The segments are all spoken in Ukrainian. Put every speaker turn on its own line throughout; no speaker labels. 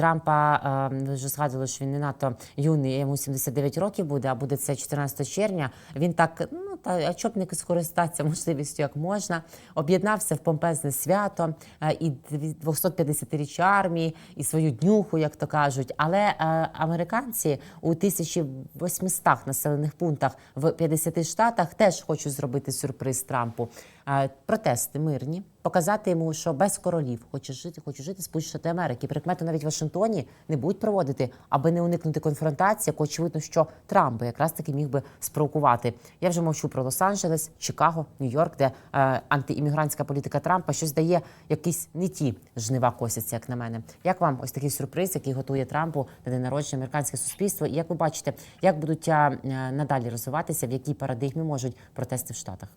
Трампа е, ви вже згадували, що він не надто юний, йому 79 років буде, а буде це 14 червня. Він так, ну та не скористатися можливістю, як можна. Об'єднався в помпезне свято е, і 250-річчя армії, і свою днюху, як то кажуть. Але е, американці у 1800 населених пунктах в 50 штатах теж хочуть зробити сюрприз Трампу. Е, Протести мирні, показати йому, що без королів хоче жити, хоче жити Сполучені Америки. Прикмети навіть в Вашингтоні не будуть проводити, аби не уникнути конфронтації, яку очевидно, що Трамп би якраз таки міг би спровокувати. Я вже мовчу про Лос-Анджелес, Чикаго, Нью-Йорк, де е, антиіммігрантська політика Трампа щось дає якісь не ті жнива косяться, як на мене. Як вам ось такий сюрприз, який готує Трампу на день народження американське суспільство? І як ви бачите, як будуть е, надалі розвиватися, в якій парадигмі можуть протести в Штатах?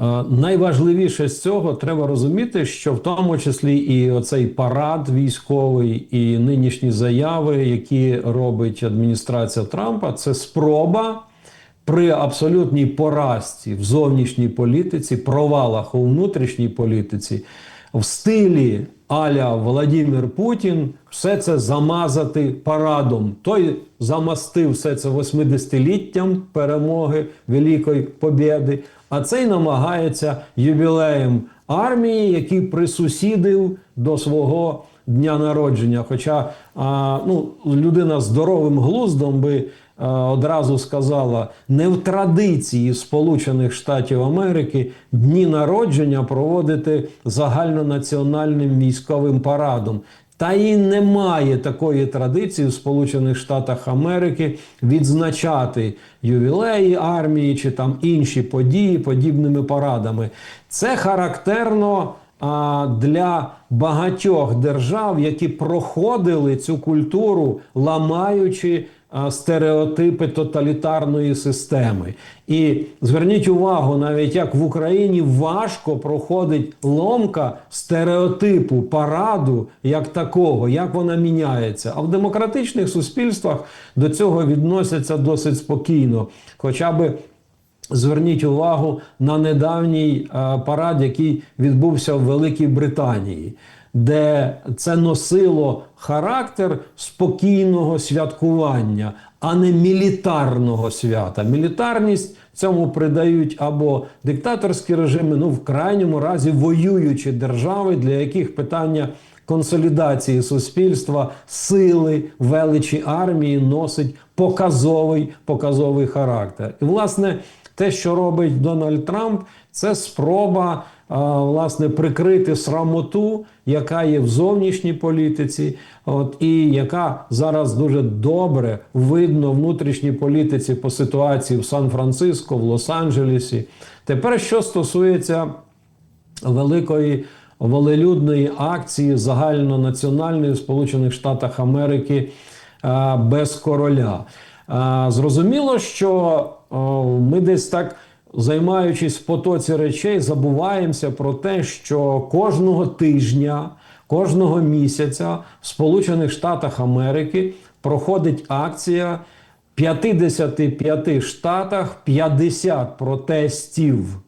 Е, Найважливіше з цього треба розуміти, що в тому числі і оцей парад військовий, і нинішні заяви, які робить адміністрація Трампа, це спроба при абсолютній поразці в зовнішній політиці, провалах у внутрішній політиці, в стилі Аля Володимир Путін все це замазати парадом. Той замастив все це 80-літтям перемоги Великої Побєди, а цей намагається ювілеєм армії, який присусідив до свого дня народження. Хоча а, ну, людина здоровим глуздом би одразу сказала, не в традиції Сполучених Штатів Америки дні народження проводити загальнонаціональним військовим парадом. Та і немає такої традиції в Сполучених Штатах Америки відзначати ювілеї армії чи там інші події подібними парадами. Це характерно а, для багатьох держав, які проходили цю культуру, ламаючи стереотипи тоталітарної системи. І зверніть увагу, навіть як в Україні важко проходить ломка стереотипу параду як такого, як вона міняється. А в демократичних суспільствах до цього відносяться досить спокійно. Хоча би Зверніть увагу на недавній е, парад, який відбувся в Великій Британії, де це носило характер спокійного святкування, а не мілітарного свята. Мілітарність цьому придають або диктаторські режими, ну в крайньому разі воюючі держави, для яких питання консолідації суспільства, сили, величі армії носить показовий, показовий характер. І, власне, те, що робить Дональд Трамп, це спроба власне прикрити срамоту, яка є в зовнішній політиці, от і яка зараз дуже добре видно в внутрішній політиці по ситуації в Сан-Франциско, в Лос-Анджелесі. Тепер, що стосується великої волелюдної акції загальнонаціональної в Сполучених Штатах Америки без короля. Зрозуміло, що ми десь так, займаючись в потоці речей, забуваємося про те, що кожного тижня, кожного місяця в Сполучених Штатах Америки проходить акція. В 55 штатах 50 протестів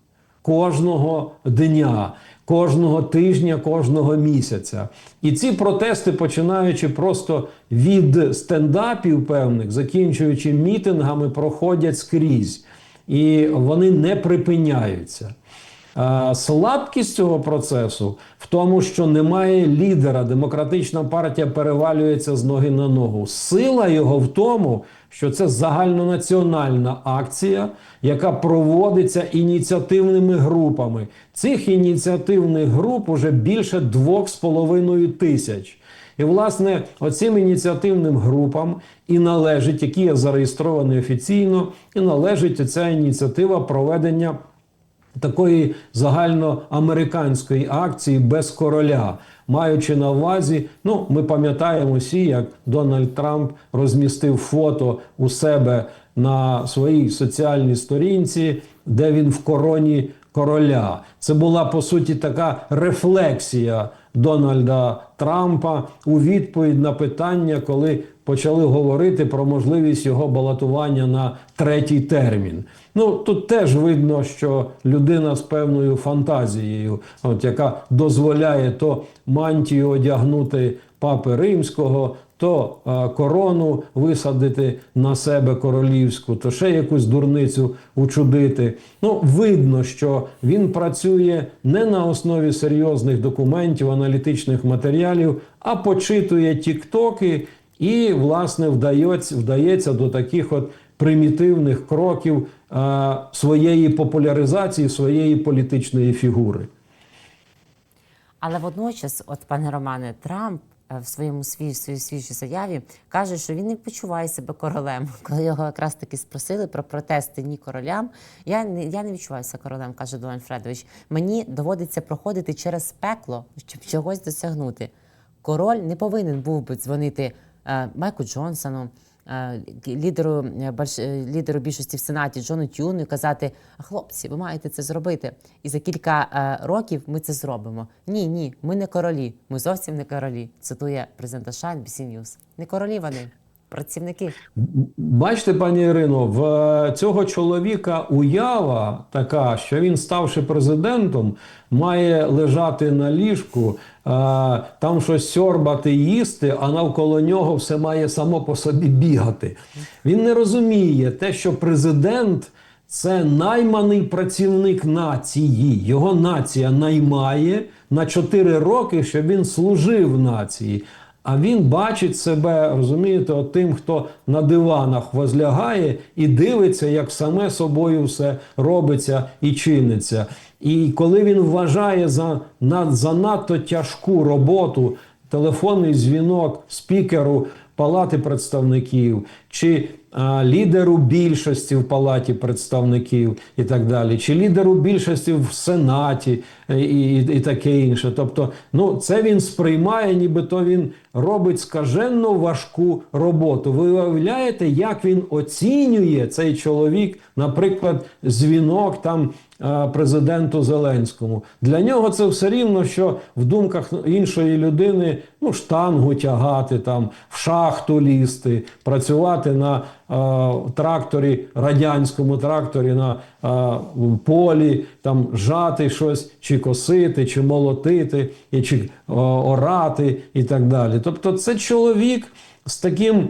кожного дня, кожного тижня, кожного місяця. І ці протести, починаючи просто від стендапів певних, закінчуючи мітингами, проходять скрізь. І вони не припиняються. Е, Слабкість цього процесу в тому, що немає лідера, демократична партія перевалюється з ноги на ногу. Сила його в тому, що це загальнонаціональна акція, яка проводиться ініціативними групами. Цих ініціативних груп уже більше 2,5 тисяч. І, власне, оцим ініціативним групам і належить, які є зареєстровані офіційно, і належить ця ініціатива проведення такої загальноамериканської акції без короля, маючи на увазі, ну ми пам'ятаємо всі, як Дональд Трамп розмістив фото у себе на своїй соціальній сторінці, де він в короні короля. Це була по суті така рефлексія Дональда Трампа у відповідь на питання, коли почали говорити про можливість його балотування на третій термін. Ну тут теж видно, що людина з певною фантазією, от яка дозволяє то мантію одягнути папи римського, то корону висадити на себе королівську, то ще якусь дурницю учудити. Ну, видно, що він працює не на основі серйозних документів, аналітичних матеріалів, а почитує тіктоки і, власне, вдається, вдається до таких от примітивних кроків е, своєї популяризації, своєї політичної фігури.
Але водночас, от пане Романе, Трамп е, в своєму свій, своїй свіжій заяві каже, що він не почуває себе королем. Коли його якраз таки спросили про протести ні королям, я не я не відчуваюся королем, каже Дональд Фредович. Мені доводиться проходити через пекло, щоб чогось досягнути. Король не повинен був би дзвонити Майку Джонсону. е, Лідеру е, е, лідеру більшості в сенаті Джону Тюну і казати: хлопці, ви маєте це зробити. І за кілька е, років ми це зробимо. Ні, ні, ми не королі. Ми зовсім не королі. Цитує президент США NBC News. Не королі вони, працівники.
Бачите, пані Ірино, в е, цього чоловіка уява така, що він, ставши президентом, має лежати на ліжку, е, там щось сьорбати, їсти, а навколо нього все має само по собі бігати. Він не розуміє те, що президент. Це найманий працівник нації. Його нація наймає на 4 роки, щоб він служив нації. А він бачить себе, розумієте, от тим, хто на диванах возлягає і дивиться, як саме собою все робиться і чиниться. І коли він вважає за над, занадто тяжку роботу, телефонний дзвінок спікеру Палати представників чи лідеру більшості в Палаті представників і так далі, чи лідеру більшості в Сенаті е, і, і, таке інше. Тобто, ну це він сприймає, нібито він робить скаженно важку роботу. Ви уявляєте, як він оцінює цей чоловік, наприклад, дзвінок там е, президенту Зеленському. Для нього це все рівно, що в думках іншої людини ну, штангу тягати, там, в шахту лізти, працювати на тракторі, радянському тракторі на е, полі, там жати щось, чи косити, чи молотити, і, чи е, орати і так далі. Тобто, це чоловік з таким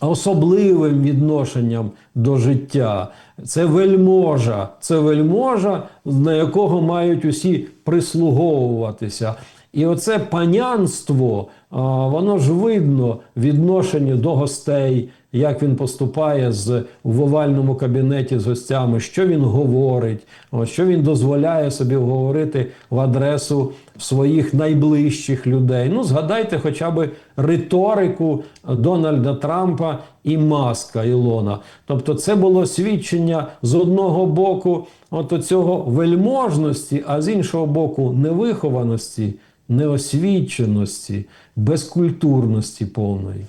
особливим відношенням до життя. Це вельможа, це вельможа, на якого мають усі прислуговуватися. І оце панянство, воно ж видно в відношенні до гостей, як він поступає з в овальному кабінеті з гостями, що він говорить, що він дозволяє собі говорити в адресу своїх найближчих людей. Ну, згадайте хоча б риторику Дональда Трампа і Маска Ілона. Тобто, це було свідчення з одного боку от цього вельможності, а з іншого боку, невихованості, неосвіченості, безкультурності повної.